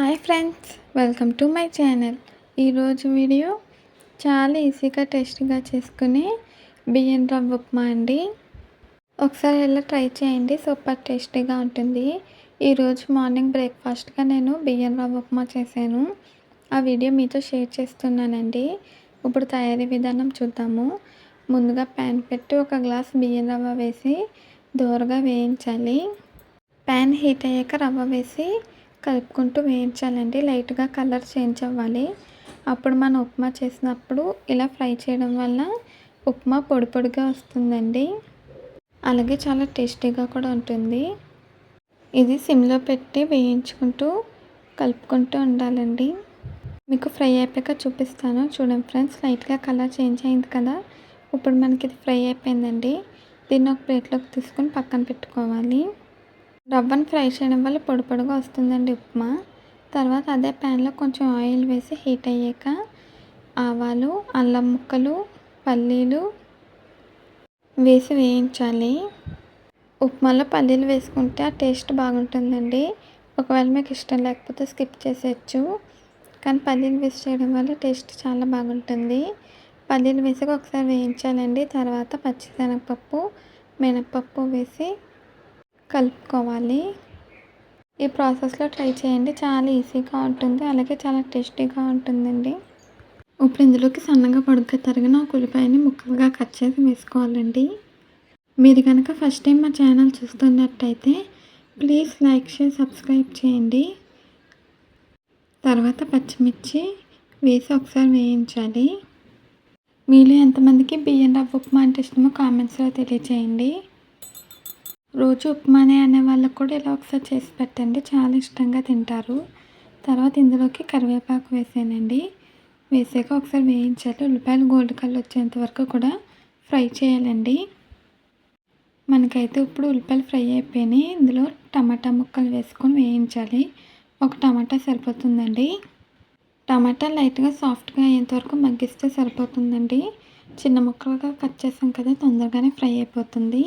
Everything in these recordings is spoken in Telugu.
Hi friends welcome to my channel. ఈరోజు వీడియో చాలా ఈజీగా టేస్ట్గా చేసుకునే బియ్యం రవ్వ ఉప్మా అండి. ఒకసారి ఇలా ట్రై చేయండి సూపర్ టేస్టీగా ఉంటుంది. ఈరోజు మార్నింగ్ బ్రేక్ఫాస్ట్గా నేను బియ్యం రవ్వ ఉప్మా చేశాను. ఆ వీడియో మీతో షేర్ చేస్తున్నానండి. ఇప్పుడు తయారీ విధానం చూద్దాము. ముందుగా ప్యాన్ పెట్టి ఒక గ్లాస్ బియ్యం రవ్వ వేసి దోరగా వేయించాలి. ప్యాన్ హీట్ అయ్యాక రవ్వ వేసి కలుపుకుంటూ వేయించాలండి. లైట్గా కలర్ చేంజ్ అవ్వాలి. అప్పుడు మనం ఉప్మా చేసినప్పుడు ఇలా ఫ్రై చేయడం వల్ల ఉప్మా పొడి పొడిగా వస్తుందండి. అలాగే చాలా టేస్టీగా కూడా ఉంటుంది. ఇది సిమ్లో పెట్టి వేయించుకుంటూ కలుపుకుంటూ ఉండాలండి. మీకు ఫ్రై అయిపోయాక చూపిస్తాను. చూడండి ఫ్రెండ్స్ లైట్గా కలర్ చేంజ్ అయింది కదా? ఇప్పుడు మనకి ఇది ఫ్రై అయిపోయిందండి. దీన్ని ఒక ప్లేట్లోకి తీసుకొని పక్కన పెట్టుకోవాలి. రవ్వను ఫ్రై చేయడం వల్ల పొడి పొడిగా వస్తుందండి ఉప్మా. తర్వాత అదే ప్యాన్లో కొంచెం ఆయిల్ వేసి హీట్ అయ్యాక ఆవాలు అల్లం ముక్కలు పల్లీలు వేసి వేయించాలి. ఉప్మాలో పల్లీలు వేసుకుంటే ఆ టేస్ట్ బాగుంటుందండి. ఒకవేళ మీకు ఇష్టం లేకపోతే స్కిప్ చేసేయచ్చు. కానీ పల్లీలు వేసి చేయడం వల్ల టేస్ట్ చాలా బాగుంటుంది. పల్లీలు వేసి ఒకసారి వేయించాలండి. తర్వాత పచ్చిశనగపప్పు మినపప్పు వేసి కలుపుకోవాలి. ఈ ప్రాసెస్లో ట్రై చేయండి. చాలా ఈజీగా ఉంటుంది. అలాగే చాలా టేస్టీగా ఉంటుందండి. ఇప్పుడు ఇందులోకి సన్నగా పొడుగ్గా తరిగిన ఒక ఉల్లిపాయని ముక్కలుగా కట్ చేసి వేసుకోవాలండి. మీరు కనుక ఫస్ట్ టైం మా ఛానల్ చూస్తున్నట్టయితే ప్లీజ్ లైక్ షేర్ సబ్స్క్రైబ్ చేయండి. తర్వాత పచ్చిమిర్చి వేసి ఒకసారి వేయించాలి. మీలో ఎంతమందికి బియ్యం రవ్వ ఉప్మా అంటే ఇష్టమో కామెంట్స్లో తెలియచేయండి. రోజు ఉప్మానే అనే వాళ్ళకు కూడా ఇలా ఒకసారి చేసి పెట్టండి. చాలా ఇష్టంగా తింటారు. తర్వాత ఇందులోకి కరివేపాకు వేసానండి. వేసాక ఒకసారి వేయించాలి. ఉల్లిపాయలు గోల్డ్ కలర్ వచ్చేంత వరకు కూడా ఫ్రై చేయాలండి. మనకైతే ఇప్పుడు ఉల్లిపాయలు ఫ్రై అయిపోయినాయి. ఇందులో టమాటా ముక్కలు వేసుకొని వేయించాలి. ఒక టమాటా సరిపోతుందండి. టమాటా లైట్గా సాఫ్ట్గా అయ్యేంత వరకు మగ్గిస్తే సరిపోతుందండి. చిన్న ముక్కలుగా కట్ చేసాం కదా తొందరగానే ఫ్రై అయిపోతుంది.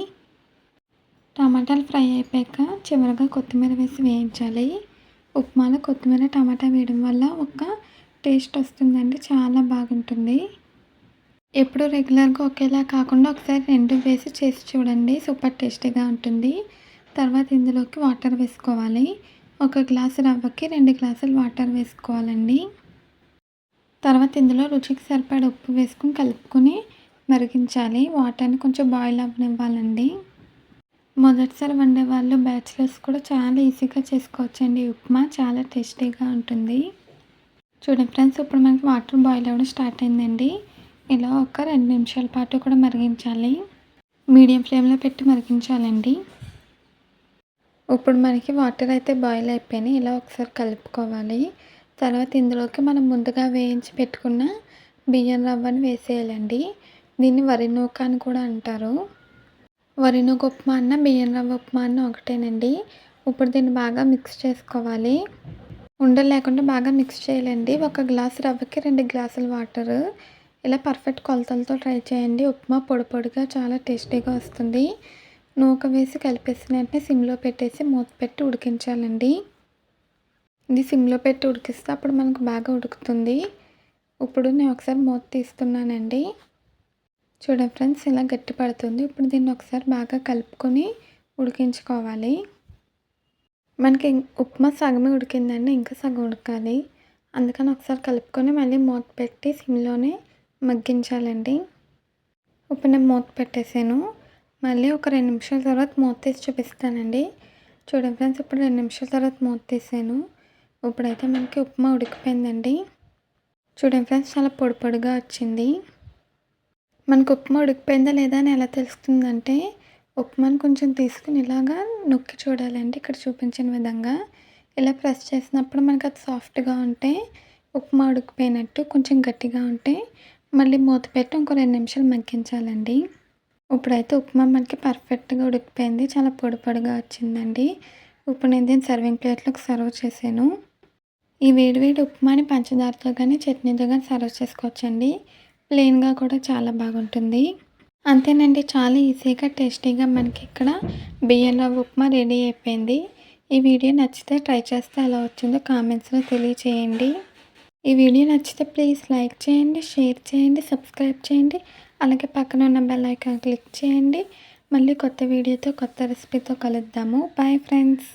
టమాటాలు ఫ్రై అయిపోయాక చివరిగా కొత్తిమీర వేసి వేయించాలి. ఉప్మాలో కొత్తిమీర టమాటా వేయడం వల్ల ఒక టేస్ట్ వస్తుందండి. చాలా బాగుంటుంది. ఎప్పుడు రెగ్యులర్గా ఒకేలా కాకుండా ఒకసారి రెండు వేసి చేసి చూడండి. సూపర్ టేస్టీగా ఉంటుంది. తర్వాత ఇందులోకి వాటర్ వేసుకోవాలి. ఒక గ్లాసు రవ్వకి రెండు గ్లాసులు వాటర్ వేసుకోవాలండి. తర్వాత ఇందులో రుచికి సరిపడ ఉప్పు వేసుకుని కలుపుకొని మరిగించాలి. వాటర్ని కొంచెం బాయిల్ అవ్వనివ్వాలండి. మొదటిసారి వండే వాళ్ళు బ్యాచిలర్స్ కూడా చాలా ఈజీగా చేసుకోవచ్చండి. ఉప్మా చాలా టేస్టీగా ఉంటుంది. చూడండి ఫ్రెండ్స్ ఇప్పుడు మనకి వాటర్ బాయిల్ అవ్వడం స్టార్ట్ అయిందండి. ఇలా ఒక రెండు నిమిషాల పాటు కూడా మరిగించాలి. మీడియం ఫ్లేమ్లో పెట్టి మరిగించాలండి. ఇప్పుడు మనకి వాటర్ అయితే బాయిల్ అయిపోయినాయి. ఇలా ఒకసారి కలుపుకోవాలి. తర్వాత ఇందులోకి మనం ముందుగా వేయించి పెట్టుకున్న బియ్యం రవ్వను వేసేయాలండి. దీన్ని వరి నూక అని కూడా అంటారు. వరి నూక ఉప్మా అన్న బియ్యం రవ్వ ఉప్మా అన్న ఒకటేనండి. ఇప్పుడు దీన్ని బాగా మిక్స్ చేసుకోవాలి. ఉండలు లేకుండా బాగా మిక్స్ చేయాలండి. ఒక గ్లాస్ రవ్వకి రెండు గ్లాసులు వాటర్. ఇలా పర్ఫెక్ట్ కొలతలతో ట్రై చేయండి. ఉప్మా పొడి పొడిగా చాలా టేస్టీగా వస్తుంది. నూక వేసి కలిపేసిన వెంటనే సిమ్లో పెట్టేసి మూత పెట్టి ఉడికించాలండి. ఇది సిమ్లో పెట్టి ఉడికిస్తే అప్పుడు మనకు బాగా ఉడుకుతుంది. ఇప్పుడు నేను ఒకసారి మూత తీస్తున్నానండి. చూడండి ఫ్రెండ్స్ ఇలా గట్టి పడుతుంది. ఇప్పుడు దీన్ని ఒకసారి బాగా కలుపుకొని ఉడికించుకోవాలి. మనకి ఉప్మా సగమే ఉడికిందండి ఇంకా సగం ఉడకాలి. అందుకని ఒకసారి కలుపుకొని మళ్ళీ మూత పెట్టి సిమ్లోనే మగ్గించాలండి. ఇప్పుడు నేను మూత పెట్టేసాను. మళ్ళీ ఒక రెండు నిమిషాల తర్వాత మూత తీసి చూపిస్తానండి. చూడండి ఫ్రెండ్స్ ఇప్పుడు రెండు నిమిషాల తర్వాత మూత తీసాను. ఇప్పుడైతే మనకి ఉప్మా ఉడికిపోయిందండి. చూడండి ఫ్రెండ్స్ చాలా పొడి పొడిగా వచ్చింది. మనకు ఉప్మా ఉడికిపోయిందా లేదా అని ఎలా తెలుస్తుందంటే ఉప్మాని కొంచెం తీసుకుని ఇలాగా నొక్కి చూడాలండి. ఇక్కడ చూపించిన విధంగా ఇలా ప్రెస్ చేసినప్పుడు మనకు అది సాఫ్ట్గా ఉంటే ఉప్మా ఉడికిపోయినట్టు కొంచెం గట్టిగా ఉంటే మళ్ళీ మూత పెట్టి ఇంకో రెండు నిమిషాలు మగ్గించాలండి. ఇప్పుడైతే ఉప్మా మనకి పర్ఫెక్ట్గా ఉడికిపోయింది. చాలా పొడి పొడిగా వచ్చిందండి. ఇప్పుడు నేను దీన్ని సర్వింగ్ ప్లేట్లోకి సర్వ్ చేశాను. ఈ వేడివేడి ఉప్మాని పంచదారతో కానీ చట్నీతో కానీ సర్వ్ చేసుకోవచ్చండి. ప్లెయిన్గా కూడా చాలా బాగుంటుంది. అంతేనండి చాలా ఈజీగా టేస్టీగా మనకి ఇక్కడ బియ్యంలో ఉప్మా రెడీ అయిపోయింది. ఈ వీడియో నచ్చితే ట్రై చేస్తే ఎలా వచ్చిందో కామెంట్స్లో తెలియచేయండి. ఈ వీడియో నచ్చితే ప్లీజ్ లైక్ చేయండి షేర్ చేయండి సబ్స్క్రైబ్ చేయండి అలాగే పక్కన ఉన్న బెల్ ఐకాన్ క్లిక్ చేయండి. మళ్ళీ కొత్త వీడియోతో కొత్త రెసిపీతో కలుద్దాము. Bye friends.